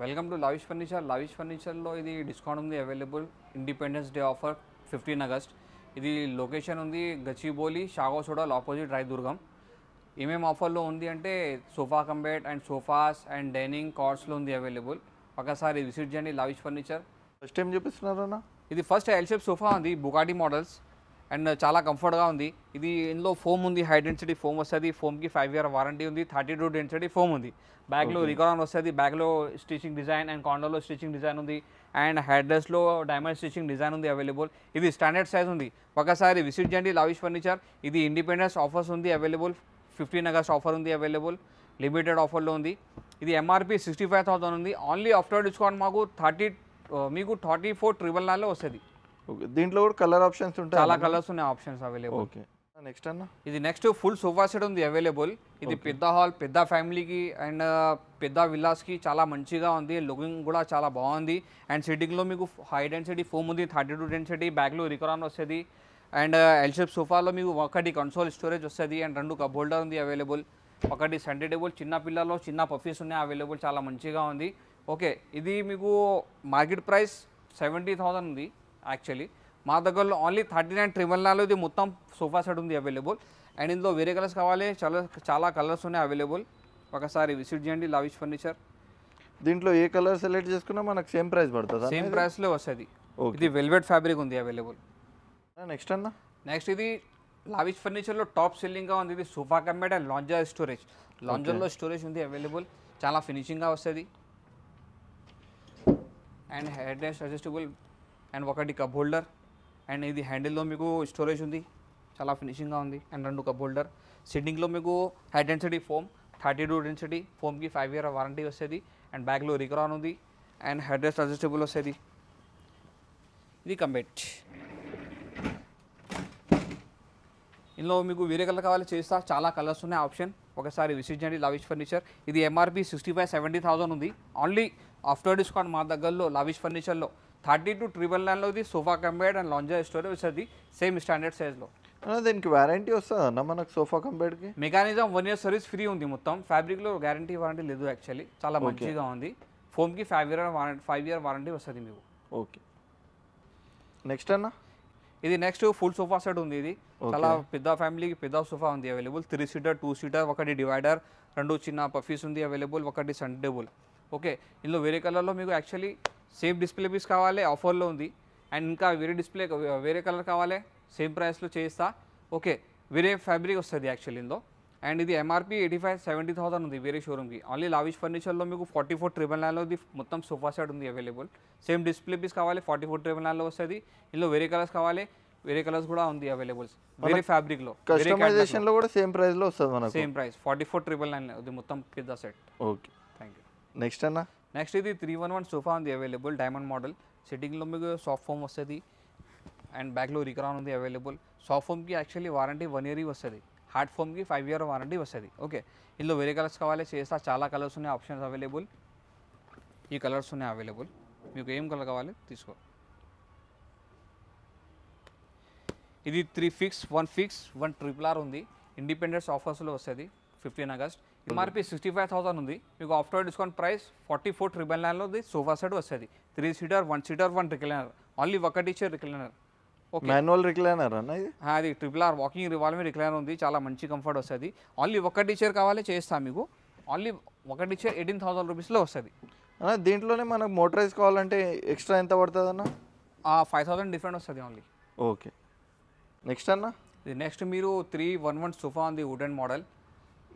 Welcome to lavish furniture. Lavish ఫర్నిచర్లో ఇది discount ఉంది available. Independence day offer fifteen August. ఇది location ఉంది గచ్చిబౌలి షాగో సోడల్ ఆపోజిట్ రాయదుర్గం ఏమేమి ఆఫర్లో ఉంది అంటే sofa cum bed and sofas and dining కార్డ్స్లో ఉంది అవైలబుల్. ఒకసారి విజిట్ చేయండి లవిష్ ఫర్నిచర్. ఫస్ట్ టైం చూపిస్తున్నారన్న ఇది ఫస్ట్ ఎల్ షేప్ సోఫా ఉంది బుగాటి మోడల్స్. అండ్ చాలా కంఫర్ట్గా ఉంది. ఇది ఇందులో ఫోమ్ ఉంది హై డెన్సిటీ ఫోమ్ వస్తుంది ఫోమ్కి ఫైవ్ ఇయర్ వారంటీ ఉంది థర్టీ టూ డెన్సిటీ ఫోమ్ ఉంది. బ్యాక్లో రికాన్ వస్తుంది బ్యాక్లో స్టిచింగ్ డిజైన్ అండ్ కాండోలో స్టిచింగ్ డిజైన్ ఉంది. అండ్ హెడ్రెస్లో డైమండ్ స్టిచింగ్ డిజైన్ ఉంది అవైలబుల్ ఇది స్టాండర్డ్ సైజ్ ఉంది. ఒకసారి విజిట్ చేయండి లవిష్ ఫర్నిచర్ ఇది ఇండిపెండెన్స్ ఆఫర్స్ ఉంది అవైలబుల్ ఫిఫ్టీన్ అగస్ట్ ఆఫర్ ఉంది అవైలబుల్ లిమిటెడ్ ఆఫర్లో ఉంది. ఇది ఎంఆర్పి సిక్స్టీ ఫైవ్ థౌసండ్ ఉంది. ఓన్లీ ఆఫ్టర్ డిస్కౌంట్ మాకు థర్టీ మీకు థర్టీ ఫోర్ ట్రిపుల్ నైన్లో వస్తుంది. దీంట్లో కూడా కలర్ ఆప్షన్స్ ఉంటాయి చాలా కలర్స్ ఉన్నాయి ఆప్షన్స్ అవైలబుల్ ఓకే. నెక్స్ట్ అన్న? ఇది నెక్స్ట్ ఫుల్ సోఫా సెట్ ఉంది అవైలబుల్ ఇది పెద్ద హాల్ పెద్ద ఫ్యామిలీకి అండ్ పెద్ద విల్లాస్కి చాలా మంచిగా ఉంది. లుకింగ్ కూడా చాలా బాగుంది. అండ్ సిట్టింగ్లో మీకు హై డెన్సిటీ ఫోమ్ ఉంది థర్టీ టూ డెన్సిటీ బ్యాక్లో రికరాన్ వస్తుంది. అండ్ ఎల్షేప్ సోఫాలో మీకు ఒకటి కన్సోల్ స్టోరేజ్ వస్తుంది అండ్ రెండు కప్ హోల్డర్ ఉంది అవైలబుల్ ఒకటి సెంటర్ టేబుల్ చిన్న పిల్లల్లో చిన్న పఫీస్ ఉన్నాయి అవైలబుల్ చాలా మంచిగా ఉంది. ఓకే ఇది మీకు మార్కెట్ ప్రైస్ సెవెంటీ థౌసండ్ ఉంది. యాక్చువల్లీ మా దగ్గరలో ఓన్లీ థర్టీ నైన్ ట్రిపుల్ నైన్లో ఇది మొత్తం సోఫా సెట్ ఉంది అవైలబుల్ అండ్ ఇందులో వేరే కలర్స్ కావాలి చాలా చాలా కలర్స్ ఉన్నాయి అవైలబుల్ ఒకసారి విజిట్ చేయండి లవిష్ ఫర్నిచర్ దీంట్లో ఏ కలర్ సెలెక్ట్ చేసుకున్నా మనకు సేమ్ ప్రైస్ పడుతుందా సేమ్ ప్రైస్లో వస్తుంది. ఇది వెల్వెట్ ఫ్యాబ్రిక్ ఉంది అవైలబుల్ నెక్స్ట్ అన్న. నెక్స్ట్ ఇది లావిష్ ఫర్నిచర్లో టాప్ సెల్లింగ్గా ఉంది. ఇది sofa cum bed and lounger storage లాంజర్లో storage ఉంది అవైలబుల్ చాలా ఫినిషింగ్గా వస్తుంది. And head rest adjustable and ఒకటి కప్ హోల్డర్. అండ్ ఇది హ్యాండిల్లో మీకు స్టోరేజ్ ఉంది. చాలా ఫినిషింగ్గా ఉంది. అండ్ రెండు కప్ హోల్డర్. సిట్టింగ్లో మీకు high density foam thirty two density ఫోమ్కి five year warranty వస్తుంది. అండ్ బ్యాగ్లో రికరాన్ ఉంది. అండ్ హెడ్ రెస్ట్ అడ్జస్టబుల్ వస్తుంది. ఇది కంబెట్ ఇందులో మీకు వేరే కలర్ కావాలి చేస్తా. చాలా కలర్స్ ఉన్నాయి. ఆప్షన్. ఒకసారి విసిట్ చేయండి. లవిష్ ఫర్నిచర్ ఇది MRP sixty five seventy thousand ఉంది. ఓన్లీ ఆఫ్టర్ డిస్కౌంట్ మా దగ్గరలో లవిష్ ఫర్నిచర్లో థర్టీ టు ట్రిపుల్ నైన్లో ఇది sofa cum bed and lounger storage వస్తుంది సేమ్ స్టాండర్డ్ సైజ్లో. దీనికి వారంటీ వస్తుందా అన్న? మనకు sofa కంబెడ్కి? Mechanism one year service free ఉంది మొత్తం. ఫ్యాబ్రిక్లో గ్యారంటీ వారంటీ లేదు యాక్చువల్లీ. చాలా మంచిగా ఉంది. ఫోమ్కి five year warranty five year warranty వస్తుంది మీకు. ఓకే. నెక్స్ట్ అన్న? ఇది నెక్స్ట్ ఫుల్ సోఫా సెట్ ఉంది ఇది. చాలా పెద్ద ఫ్యామిలీకి పెద్ద సోఫా ఉంది available. Three seater two seater ఒకటి డివైడర్ రెండు చిన్న పఫీస్ ఉంది అవైలబుల్ ఒకటి సన్ టేబుల్ ఓకే. ఇందులో వేరే కలర్లో మీకు యాక్చువల్లీ సేమ్ డిస్ప్లే పీస్ కావాలి ఆఫర్లో ఉంది. అండ్ ఇంకా వేరే డిస్ప్లే వేరే కలర్ కావాలి సేమ్ ప్రైస్లో చేస్తా ఓకే వేరే ఫ్యాబ్రిక్ వస్తుంది యాక్చువల్లీ ఇందులో. అండ్ ఇది MRP eighty five seventy thousand ఉంది వేరే షోరూమ్కి. ఓన్లీ లావిష్ ఫర్నిచర్లో మీకు ఫార్టీ ఫోర్ ట్రిపుల్ నైన్లో ఇది మొత్తం సోఫా సెట్ ఉంది అవైలబుల్ సేమ్ డిస్ప్లే పీస్ కావాలి ఫార్టీ ఫోర్ ట్రిపుల్ నైన్లో వస్తుంది. ఇందులో వేరే కలర్స్ కావాలి వేరే కలర్స్ కూడా ఉంది అవైలబుల్ వేరే ఫ్యాబ్రిక్లో కస్టమైజేషన్లో కూడా సేమ్ ప్రైస్లో వస్తుంది మనకు. Same price forty four triple nine ఇది మొత్తం పెద్ద set okay thank you next అన్న? నెక్స్ట్ ఇది త్రీ వన్ వన్ సోఫా ఉంది అవైలబుల్ డైమండ్ మోడల్ సిట్టింగ్లో మీకు సాఫ్ట్ ఫోమ్ వస్తుంది. అండ్ బ్యాక్లో రికరాన్ ఉంది అవైలబుల్ సాఫ్ట్ ఫోమ్కి యాక్చువల్లీ వారంటీ వన్ ఇయర్ వస్తుంది. హార్డ్ ఫోమ్కి ఫైవ్ ఇయర్ వారంటీ వస్తుంది. ఓకే ఇందులో వేరే కలర్స్ కావాలి చేస్తా. చాలా కలర్స్ ఉన్నాయి ఆప్షన్స్ అవైలబుల్ ఈ కలర్స్ ఉన్నాయి అవైలబుల్ మీకు ఏం కలర్ కావాలి తీసుకో. ఇది three fix one fix one triple R ఉంది. ఇండిపెండెన్స్ ఆఫర్స్లో వస్తుంది fifteen August MRP sixty five thousand ఉంది. మీకు after discount price forty four triple నైన్లో సోఫా సెట్ వస్తుంది. Three seater one seater one recliner only ఒకటి ఇచ్చే రిక్లైనర్ ఓకే మాన్యువల్ రిక్లైనర్ అన్న ఇది? అది triple R walking revolving recliner ఉంది. చాలా మంచి కంఫర్ట్ వస్తుంది. ఓన్లీ ఒకటి ఇచ్చర్ కావాలి చేస్తాం మీకు. ఓన్లీ ఒకటి ఇచ్చర్ ఎయిటీన్ థౌసండ్ రూపీస్లో వస్తుంది. అన్న దీంట్లోనే మనకు మోటరైజ్ కావాలంటే ఎక్స్ట్రా ఎంత పడుతుంది అన్న? ఫైవ్ థౌసండ్ డిఫరెంట్ వస్తుంది ఓన్లీ ఓకే నెక్స్ట్ అన్న? నెక్స్ట్ మీరు త్రీ వన్ వన్ సోఫా ఉంది వుడెన్ మోడల్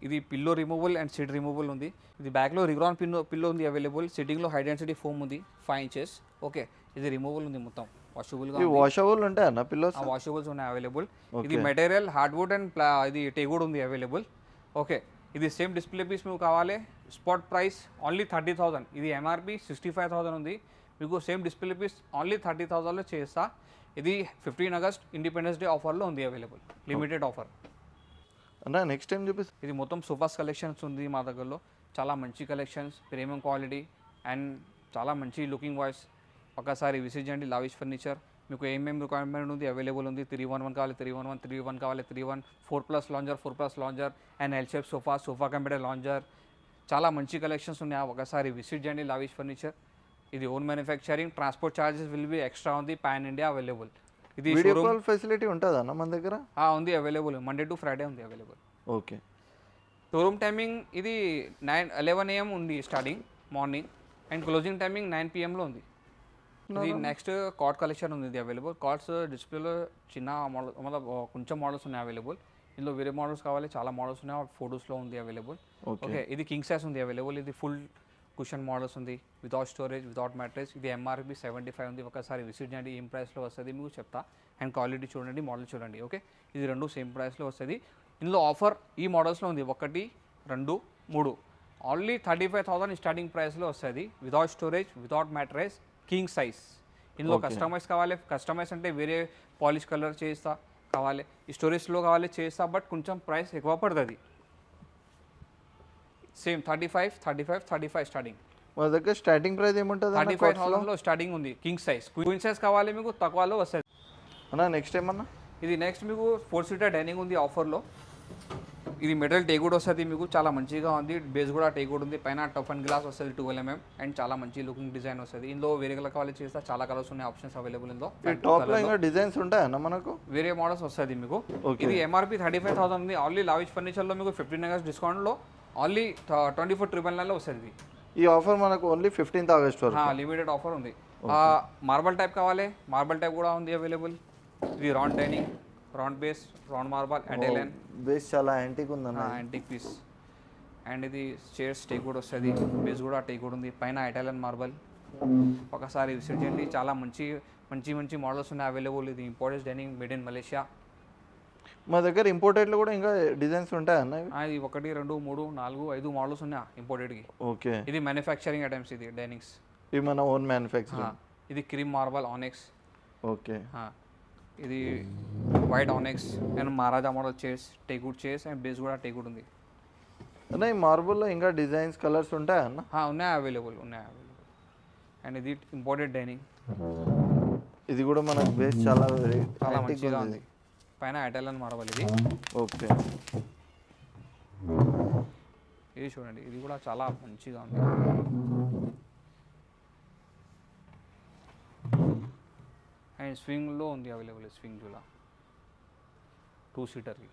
ఇది pillow removal and seat removal ఉంది. ఇది బ్యాక్లో రిగ్రాన్ పిల్లో పిల్లో ఉంది అవైలబుల్ సిట్టింగ్లో హై డెన్సిటీ ఫోమ్ ఉంది ఫైవ్ ఇంచెస్ ఓకే ఇది రిమూవల్ ఉంది మొత్తం. వాషబుల్గా ఇవి వాషబుల్ ఉంటాయి అన్న పిల్లోస్ వాషబుల్స్ ఉన్నాయి అవైలబుల్ ఇది మెటీరియల్ హార్డ్వుడ్ అండ్ ప్లా ఇది టేగుడ్ ఉంది అవైలబుల్ ఓకే ఇది సేమ్ డిస్ప్లే పీస్ మీకు కావాలి. Spot price only thirty thousand ఇది ఎంఆర్పి సిక్స్టీ ఫైవ్ థౌసండ్ ఉంది. మీకు same display piece only thirty థౌసండ్లో చేస్తా. ఇది ఫిఫ్టీన్ ఆగస్ట్ ఇండిపెండెన్స్ డే ఆఫర్లో ఉంది అవైలబుల్ లిమిటెడ్ ఆఫర్ అన్న నెక్స్ట్ టైం చూపిస్తా. ఇది మొత్తం సోఫాస్ కలెక్షన్స్ ఉంది మా దగ్గరలో. చాలా మంచి కలెక్షన్స్ ప్రీమియం క్వాలిటీ అండ్ చాలా మంచి లుకింగ్ వాయిస్ ఒకసారి విసిట్ చేయండి లావిష్ ఫర్నిచర్ మీకు ఏమేమి రిక్వైర్మెంట్ ఉంది అవైలబుల్ ఉంది? త్రీ వన్ వన్ కావాలి three one one three one కావాలి three one four plus lounger four plus lounger and L shape sofa sofa computer lounger చాలా మంచి కలెక్షన్స్ ఉన్నాయి. ఒకసారి విసిట్ చేయండి లావిష్ ఫర్నిచర్ ఇది own manufacturing transport charges will be extra ఉంది pan India available ఇది video call facility ఉంటుందన్న మన దగ్గర? ఉంది అవైలబుల్ మండే టు ఫ్రైడే ఉంది అవైలబుల్ ఓకే షోరూమ్ టైమింగ్ ఇది నైన్ ఎలెవెన్ ఏఎం ఉంది starting morning and closing timing nine పిఎంలో ఉంది. ఇది నెక్స్ట్ కార్డ్ కలెక్షన్ ఉంది ఇది అవైలబుల్ కార్డ్స్ డిస్ప్లేలో చిన్న మోడల్ కొంచెం మోడల్స్ ఉన్నాయి అవైలబుల్ ఇందులో వేరే మోడల్స్ కావాలి చాలా మోడల్స్ ఉన్నాయి ఫోటోస్లో ఉంది అవైలబుల్ ఓకే ఓకే ఇది కింగ్ సైజ్ ఉంది అవైలబుల్ ఇది ఫుల్ కుషన్ మోడల్స్ ఉంది. వితౌట్ స్టోరేజ్ వితౌట్ మ్యాట్రెస్ ఇది ఎంఆర్పి సెవెంటీ ఫైవ్ ఉంది. ఒకసారి విజిట్ చేయండి. ఏం ప్రైస్లో వస్తుంది మీకు చెప్తా. అండ్ క్వాలిటీ చూడండి మోడల్ చూడండి ఓకే ఇది రెండు సేమ్ ప్రైస్లో వస్తుంది. ఇందులో ఆఫర్ ఈ మోడల్స్లో ఉంది. ఒకటి రెండు మూడు. Only thirty five thousand starting ప్రైస్లో వస్తుంది. Without storage without mattress king size ఇందులో. కస్టమైజ్ కావాలి. కస్టమైజ్ అంటే వేరే పాలిష్ కలర్ చేస్తా కావాలి. ఈ స్టోరేజ్లో కావాలి చేస్తా బట్ కొంచెం ప్రైస్ ఎక్కువ పడుతుంది. Same thirty five thirty five thirty five starting మన దగ్గర స్టార్టింగ్ ప్రైస్ ఏముంటుంది థర్టీ ఫైవ్ థౌసండ్లో స్టార్టింగ్ ఉంది కింగ్ సైజ్ క్వీన్ సైజ్ కావాలి మీకు తక్కువలో వస్తుంది. అన్న నెక్స్ట్ ఏమన్నా? ఇది నెక్స్ట్ మీకు ఫోర్ సీటర్ డైనింగ్ ఉంది ఆఫర్లో ఇది మెటల్ టేకుడ్ వస్తుంది మీకు చాలా మంచిగా ఉంది. బేస్ కూడా టేకుడ్ ఉంది. పైన టఫ్ అండ్ గ్లాస్ వస్తుంది ట్వెల్వ్ ఎంఎం అండ్ చాలా మంచి లుకింగ్ డిజైన్ వస్తుంది. ఇందులో వేరే కలర్ కావాలి చేస్తే చాలా కలర్స్ ఉన్నాయి ఆప్షన్స్ అవైలబుల్ ఇందులో. టాప్లో. ఇంకా డిజైన్స్ ఉంటాయన్న మనకు? వేరే మోడల్స్ వస్తుంది మీకు. ఇది ఎంఆర్పి థర్టీ ఫైవ్ థౌసండ్ ఉంది. ఆన్లీ లావిష్ ఫర్నిచర్లో మీకు ఫిఫ్టీన్ అగస్ట్ డిస్కౌంట్లో ఓన్లీ ట్వంటీ ఫోర్ ట్రిపుల్ నైన్లో వస్తుంది ఈ ఆఫర్ మనకు ఓన్లీ ఫిఫ్టీన్త్ ఆగస్ట్ వరకు. లిమిటెడ్ ఆఫర్ ఉంది. మార్బల్ టైప్ కావాలి. మార్బల్ టైప్ కూడా ఉంది అవైలబుల్ ఇది round dining round base round marble అండేలైన్ base చాలా యాంటిక్ ఉందన్న. యాంటిక్ పీస్ అండ్ ఇది చైర్స్ టేక్ కూడా వస్తుంది. బేస్ కూడా టేక్ కూడా ఉంది. పైన ఇటాలియన్ మార్బల్ ఒకసారి విజిట్ చేయండి. చాలా మంచి మంచి మంచి మోడల్స్ ఉన్నాయి అవైలబుల్ ఇది imported dining made in Malaysia మా దగ్గర ఇంపోర్టెడ్లో కూడా ఇంకా డిజైన్స్ ఇవి? ఇది ఒకటి రెండు మూడు నాలుగు ఐదు మోడల్స్ ఉన్నాయి ఇంపోర్టెడ్కి ఓకే. ఇది మ్యానుఫ్యాక్చరింగ్ ఐటమ్స్ ఇది డైనింగ్స్ ఇవి మన ఓన్ మ్యానుఫ్యాక్చరింగ్ ఇది క్రీమ్ మార్బల్ ఆనెక్స్ ఓకే. ఇది white onyx and Maharaja model chairs teakwood chairs and base కూడా టేకుడ్ ఉంది. అన్న ఈ మార్బుల్లో ఇంకా డిజైన్స్ కలర్స్ ఉంటాయన్న ఆ, ఉన్నాయి అవైలబుల్ ఉన్నాయి అవైలబుల్ అండ్ ఇది ఇంపోర్టెడ్ డైనింగ్ ఇది కూడా మనకు బేస్ చాలా చాలా మంచిగా ఉంది. పైన ఇటాలియన్ మార్బల్ ఇది ఓకే. ఇది చూడండి ఇది కూడా చాలా మంచిగా ఉంది. అండ్ స్వింగ్లో ఉంది అవైలబుల్ స్వింగ్ జూలా టూ సీటర్కి